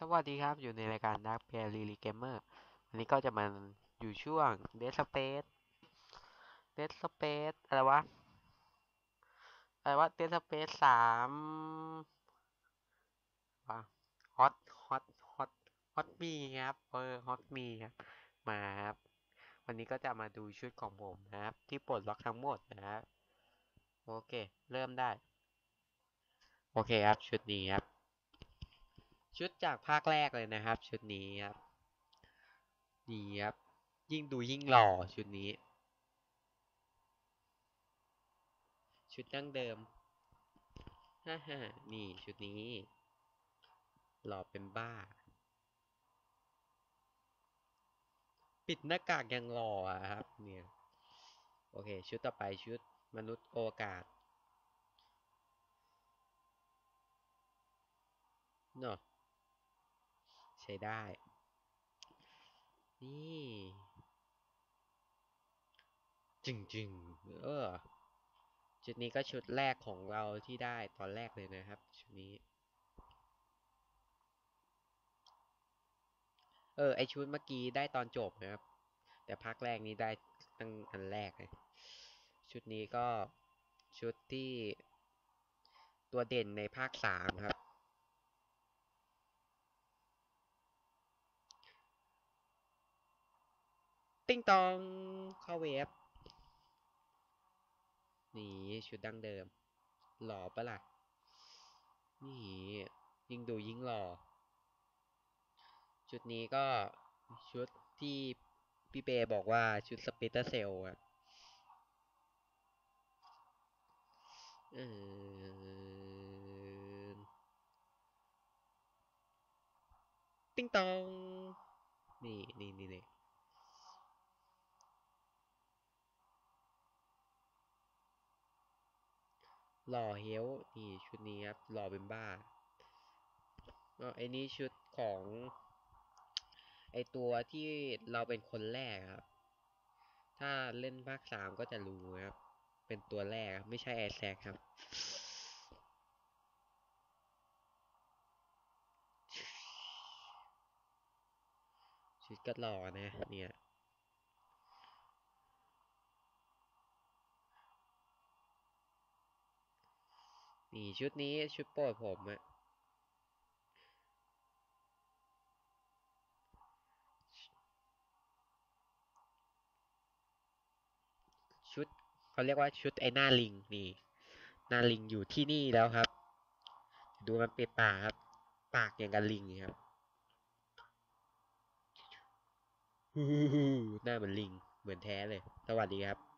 สวัสดีครับ อยู่ในรายการ Dark p l a y r e Gamer วันนี้ก็จะมาอยู่ช่วง Dead Space Dead Space อะไรวะ อะไรวะ Dead Space สามวะ Hot Hot Hot Hot มีครับเออ Hot มีครับ มาครับ วันนี้ก็จะมาดูชุดของผมนะครับ ที่ปลดล็อกทั้งหมดนะครับ โอเค เริ่มได้ โอเคครับ ชุดนี้ครับ ชุดจากภาคแรกเลยนะครับ ชุดนี้ครับนี่ครับ ยิ่งดูยิ่งหล่อชุดนี้ ชุดดั้งเดิมฮ่าฮ่านี่ชุดนี้ หล่อเป็นบ้า ปิดหน้ากากยังหล่อครับ เนี่ย โอเค ชุดต่อไปชุดมนุษย์โอวกาศเนาะ ใช้ได้ นี่จึงจึงๆเออ ชุดนี้ก็ชุดแรกของเราที่ได้ตอนแรกเลยนะครับ ชุดนี้ เออ ไอชุดเมื่อกี้ได้ตอนจบนะครับ แต่ภาคแรกนี้ได้ตั้งอันแรกเลยชุดนี้ก็ชุดที่ตัวเด่นในภาคสามครับ ติ้งตองเข้าเวฟนี่ชุดดั้งเดิม หล่อปะล่ะ นี่ยิ่งดูยิ่งหล่อ ชุดนี้ก็ชุดที่พี่เปบอกว่าชุดสปิเตอร์เซลอะเออติ้งตอง นี่นี่นี่นี่ หล่อเฮลนี่ชุดนี้ครับหล่อเป็นบ้าก็ไอ้นี่ชุดของไอตัวที่เราเป็นคนแรกครับ ถ้าเล่นภาคสามก็จะรู้ครับ เป็นตัวแรกครับไม่ใช่ไอแซคครับ ชุดก็หล่อนะเนี่ย นี่ชุดนี้ชุดโปรดผมอะชุดเขาเรียกว่าชุดไอ้หน้าลิงนี่หน้าลิงอยู่ที่นี่แล้วครับ ดูมันเป็นปากครับ ปากอย่างกับลิงครับฮู้ฮู้ฮู้หน้าเหมือนลิงเหมือนแท้เลย สวัสดีครับ